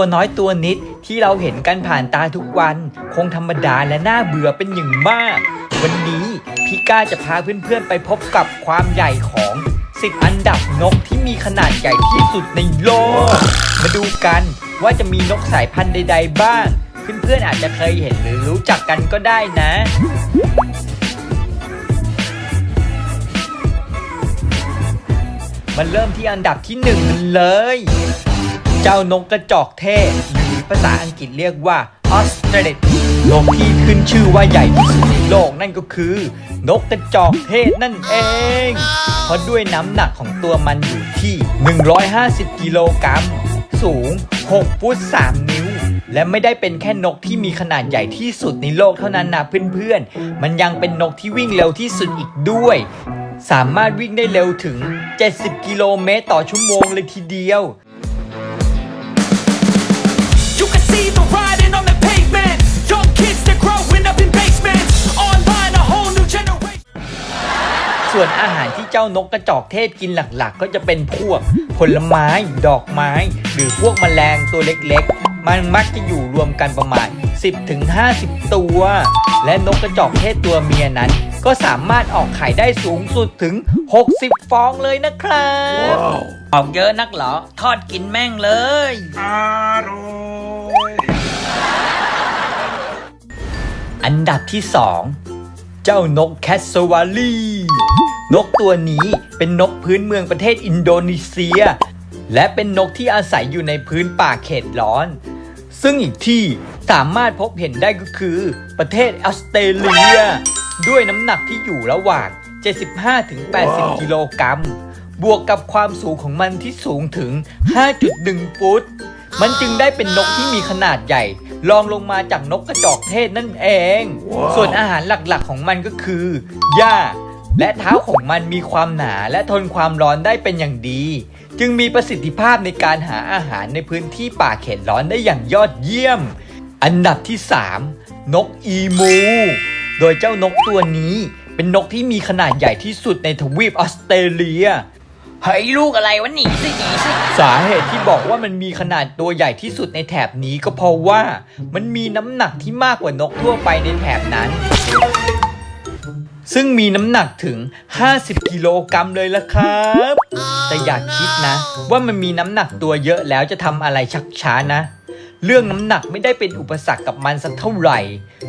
ตัวน้อยตัวนิดที่เราเห็นกันผ่านตาทุกวัน คงธรรมดาและน่าเบื่อเป็นอย่างมาก วันนี้พี่ก้าจะพาเพื่อนๆไปพบกับความใหญ่ของ10อันดับนกที่มีขนาดใหญ่ที่สุดในโลก มาดูกันว่าจะมีนกสายพันธุ์ใด ๆ บ้าง เพื่อนๆอาจจะเคยเห็นหรือรู้จักกันก็ได้นะ มันเริ่มที่อันดับที่หนึ่งมันเลย เจ้านกกระจอกเทศหรือภาษาอังกฤษเรียกว่าออสเตรเลียนกที่ขึ้นชื่อว่าใหญ่ที่สุดในโลกนั่นก็คือ นกกระจอกเทศนั่นเอง เพราะด้วยน้ำหนักของตัวมันอยู่ที่ 150 กิโลกรัม สูง 6 ฟุต 3 นิ้ว และไม่ได้เป็นแค่นกที่มีขนาดใหญ่ที่สุดในโลกเท่านั้นนะเพื่อนๆ มันยังเป็นนกที่วิ่งเร็วที่สุดอีกด้วย สามารถวิ่งได้เร็วถึง 70 กิโลเมตรต่อชั่วโมงเลยทีเดียว ส่วนอาหารที่เจ้านกกระจอกเทศกินหลักๆ ก็จะเป็นพวกผลไม้ ดอกไม้ หรือพวกแมลงตัวเล็กๆ มันมักจะอยู่รวมกันประมาณ 10-50 ตัว และนกกระจอกเทศตัวเมียนั้น ก็สามารถออกไข่ได้สูงสุดถึง 60 ฟองเลยนะครับออกเยอะนักเหรอ ทอดกินแม่งเลยอันดับที่ 2 เจ้านกแคสสวาลีนกตัวนี้เป็นนกพื้นเมืองประเทศอินโดนีเซีย และเป็นนกที่อาศัยอยู่ในพื้นป่าเขตร้อน ซึ่งอีกที่สามารถพบเห็นได้ก็คือ ประเทศออสเตรเลีย ด้วยน้ำหนักที่อยู่ระหว่าง 75-80 กิโลกรัมบวกกับความสูงของมันที่สูงถึง 5.1 ฟุต มันจึงได้เป็นนกที่มีขนาดใหญ่ รองลงมาจากนกกระจอกเทศนั่นเองส่วนอาหารหลักๆของมันก็คือหญ้า และเท้าของมันมีความหนาและทนความร้อนได้เป็นอย่างดี จึงมีประสิทธิภาพในการหาอาหารในพื้นที่ป่าเขตร้อนได้อย่างยอดเยี่ยม อันดับที่ 3 นกอีมู โดยเจ้านกตัวนี้เป็นนกที่มีขนาดใหญ่ที่สุดในทวีปออสเตรเลีย เฮ้ยลูกอะไรวะหนีสิหนีสิสาเหตุที่บอกว่ามันมีขนาดตัวใหญ่ที่สุดในแถบนี้ก็เพราะว่ามันมีน้ำหนักที่มากกว่านกทั่วไปในแถบนั้น ซึ่งมีน้ำหนักถึง 50 กิโลกรัมเลยละครับ แต่อย่าคิดนะ ว่ามันมีน้ำหนักตัวเยอะแล้วจะทำอะไรชักช้านะ เรื่องน้ำหนักไม่ได้เป็นอุปสรรคกับมันสักเท่าไหร่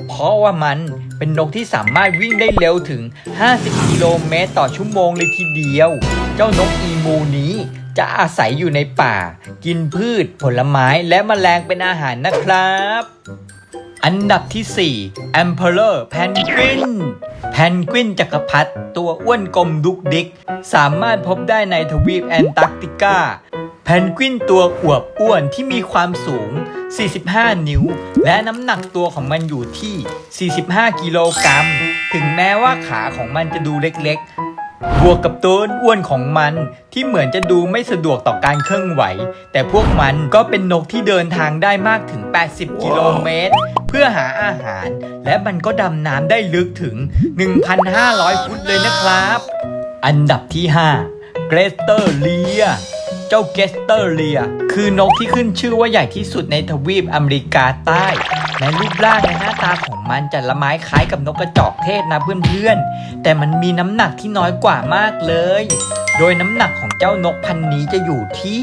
เพราะว่ามันเป็นนกที่สามารถวิ่งได้เร็วถึง 50 กิโลเมตรต่อชั่วโมงเลยทีเดียว เจ้านกอีมูนี้จะอาศัยอยู่ในป่า กินพืช ผลไม้และแมลงเป็นอาหารนะครับ อันดับที่ 4 Emperor Penguin แพนกวินจักรพรรดิตัวอ้วนกลมดุกดิก สามารถพบได้ในทวีปแอนตาร์กติกาแพนกวินตัวอวบอ้วนที่มีความสูง 45 นิ้ว และน้ำหนักตัวของมันอยู่ที่ 45 กิโลกรัม ถึงแม้ว่าขาของมันจะดูเล็กๆ บวกกับตัวอ้วนของมันที่เหมือนจะดูไม่สะดวกต่อการเคลื่อนไหว แต่พวกมันก็เป็นนกที่เดินทางได้มากถึง 80 กิโลเมตร เพื่อหาอาหาร และมันก็ดำน้ำได้ลึกถึง 1,500 ฟุตเลยนะครับ อันดับที่ 5 เกรสเตอร์เลีย เจ้าเกสเตอร์เลีย คือนกที่ขึ้นชื่อว่าใหญ่ที่สุดในทวีปอเมริกาใต้ในรูปร่างและหน้าตาของมันจะละไม้คล้ายกับนกกระจอกเทศนะเพื่อนๆ แต่มันมีน้ำหนักที่น้อยกว่ามากเลย โดยน้ำหนักของเจ้านกพันนี้จะอยู่ที่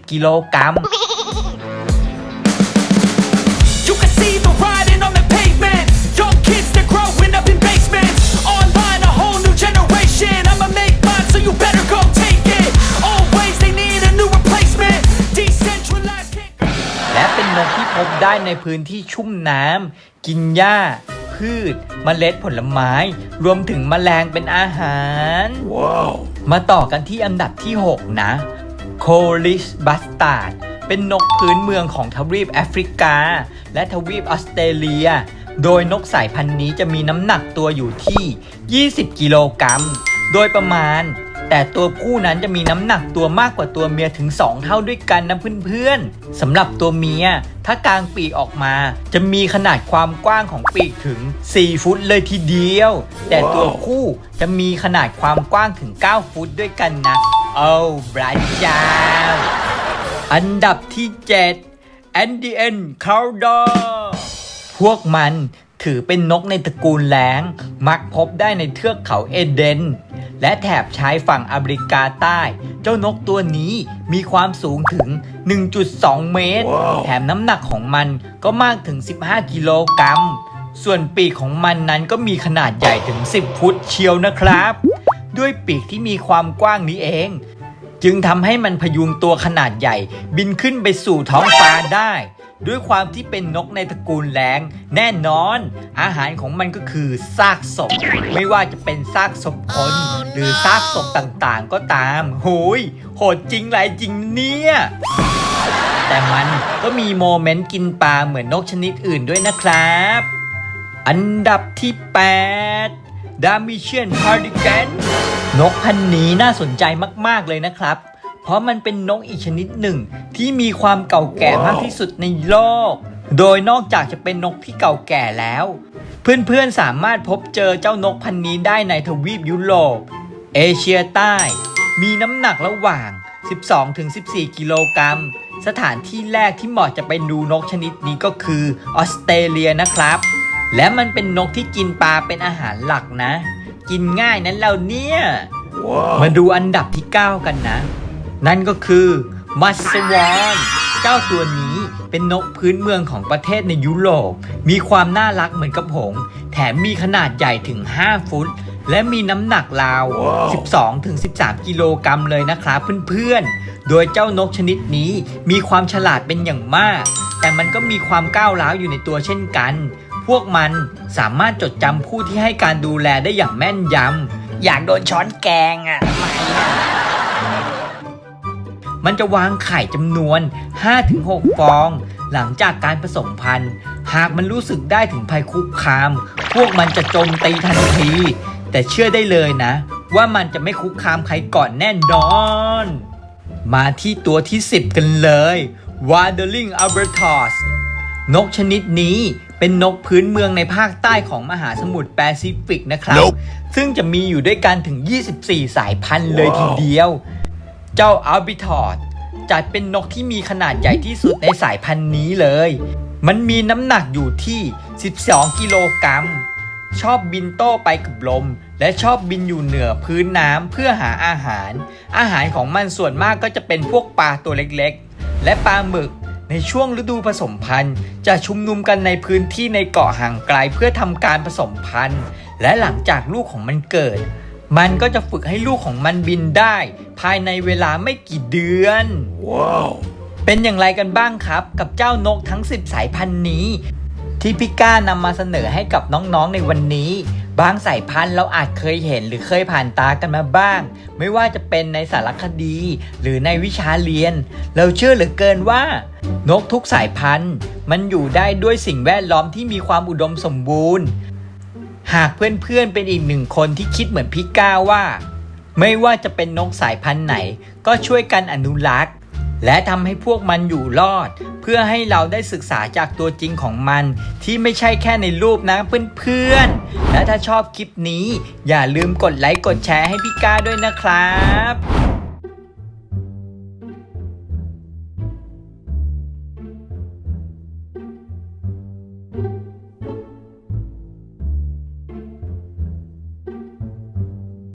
35-40 กิโลกรัม ได้ในพื้นที่ชุ่มน้ำกินหญ้า พืชเมล็ดผลไม้ รวมถึงแมลงเป็นอาหารมาต่อกันที่อันดับที่ 6 นะโคลิชบัสตาร์ดเป็นนกพื้นเมืองของทวีปแอฟริกา และทวีปออสเตรเลีย โดยนกสายพันธุ์นี้จะมีน้ำหนักตัวอยู่ที่ 20 กิโลกรัม โดยประมาณ แต่ตัวผู้นั้นจะมีน้ำหนักตัวมากกว่าตัวเมียถึง 2 เท่าด้วยกันนะเพื่อนๆสำหรับตัวเมีย ถ้ากลางปีกออกมา จะมีขนาดความกว้างของปีกถึง 4 ฟุตเลยทีเดียว แต่ตัวผู้จะมีขนาดความกว้างถึง 9 ฟุตด้วยกันนะโอ้บราจ้าอันดับที่ 7 Andean c o w d o r พวกมัน ถือเป็นนกในตระกูลแล้ง มักพบได้ในเทือกเขาเอเดน และแถบชายฝั่งอเมริกาใต้ เจ้านกตัวนี้มีความสูงถึง 1.2 เมตรแถมน้ำหนักของมันก็มากถึง 15 กิโลกรัม ส่วนปีกของมันนั้นก็มีขนาดใหญ่ถึง 10 ฟุตเชียวนะครับ ด้วยปีกที่มีความกว้างนี้เอง จึงทำให้มันพยุงตัวขนาดใหญ่ บินขึ้นไปสู่ท้องฟ้าได้ ด้วยความที่เป็นนกในตระกูลแรงแน่นอน อาหารของมันก็คือซากศพ ไม่ว่าจะเป็นซากศพคน หรือซากศพต่างๆ ก็ตามโหยโหดจริงหลายจริงเนี่ยแต่มันก็มีโมเมนต์กินปลาเหมือนนกชนิดอื่นด้วยนะครับ อันดับที่ 8 d a m i t i a n Cardigan นกพันธุ์นี้น่าสนใจมาก ๆ เลยนะครับ เพราะมันเป็นนกอีกชนิดหนึ่ง ที่มีความเก่าแก่มากที่สุดในโลก โดยนอกจากจะเป็นนกที่เก่าแก่แล้ว เพื่อนๆสามารถพบเจอเจ้านกพันธุ์นี้ได้ในทวีปยุโรป เอเชียใต้ มีน้ำหนักระหว่าง 12-14 กิโลกรัม สถานที่แรกที่เหมาะจะไปดูนกชนิดนี้ก็คือออสเตรเลียนะครับ และมันเป็นนกที่กินปลาเป็นอาหารหลักนะ กินง่ายนั้นเราเนี่ย มาดูอันดับที่ 9 กันนะ นั่นก็คือมัสวอนเจ้าตัวนี้เป็นนกพื้นเมืองของประเทศในยุโรป มีความน่ารักเหมือนกับหงส์แถมมีขนาดใหญ่ถึง 5 ฟุต และมีน้ำหนักราว 12-13 กิโลกรัมเลยนะครับเพื่อนๆ โดยเจ้านกชนิดนี้มีความฉลาดเป็นอย่างมาก แต่มันก็มีความก้าวร้าวอยู่ในตัวเช่นกัน พวกมันสามารถจดจำผู้ที่ให้การดูแลได้อย่างแม่นยำอยากโดนช้อนแกงอะทำไมอะ มันจะวางไข่จำนวน 5-6 ฟอง หลังจากการผสมพันธุ์ หากมันรู้สึกได้ถึงภัยคุกคาม พวกมันจะโจมตีทันที แต่เชื่อได้เลยนะ ว่ามันจะไม่คุกคามใครก่อนแน่นอน มาที่ตัวที่ 10 กันเลย Wandering Albatross นกชนิดนี้เป็นนกพื้นเมืองในภาคใต้ของมหาสมุทรแปซิฟิกนะครับ Nope ซึ่งจะมีอยู่ด้วยกันถึง 24 สายพันธุ์เลยทีเดียว เจ้าอัลบิทอร์ดจัดเป็นนกที่มีขนาดใหญ่ที่สุดในสายพันธุ์นี้เลย มันมีน้ำหนักอยู่ที่ 12 กิโลกรัม ชอบบินโต้ไปกับลม และชอบบินอยู่เหนือพื้นน้ำเพื่อหาอาหาร อาหารของมันส่วนมากก็จะเป็นพวกปลาตัวเล็กๆ และปลาหมึกในช่วงฤดูผสมพันธุ์ จะชุมนุมกันในพื้นที่ในเกาะห่างไกลเพื่อทำการผสมพันธุ์ และหลังจากลูกของมันเกิด มันก็จะฝึกให้ลูกของมันบินได้ ภายในเวลาไม่กี่เดือน Wow. เป็นอย่างไรกันบ้างครับ กับเจ้านกทั้ง 10 สายพันธุ์นี้ ที่พี่ก้านำมาเสนอให้กับน้องๆในวันนี้ บางสายพันธุ์เราอาจเคยเห็นหรือเคยผ่านตากันมาบ้าง ไม่ว่าจะเป็นในสารคดี หรือในวิชาเรียน เราเชื่อเหลือเกินว่า นกทุกสายพันธุ์ มันอยู่ได้ด้วยสิ่งแวดล้อมที่มีความอุดมสมบูรณ์ หากเพื่อนๆเป็นอีกหนึ่งคนที่คิดเหมือนพี่ก้าว่า ไม่ว่าจะเป็นนกสายพันธุ์ไหน ก็ช่วยกันอนุรักษ์ และทำให้พวกมันอยู่รอด เพื่อให้เราได้ศึกษาจากตัวจริงของมัน ที่ไม่ใช่แค่ในรูปนะเพื่อนๆและถ้าชอบคลิปนี้ อย่าลืมกดไลค์กดแชร์ให้พี่ก้าด้วยนะครับ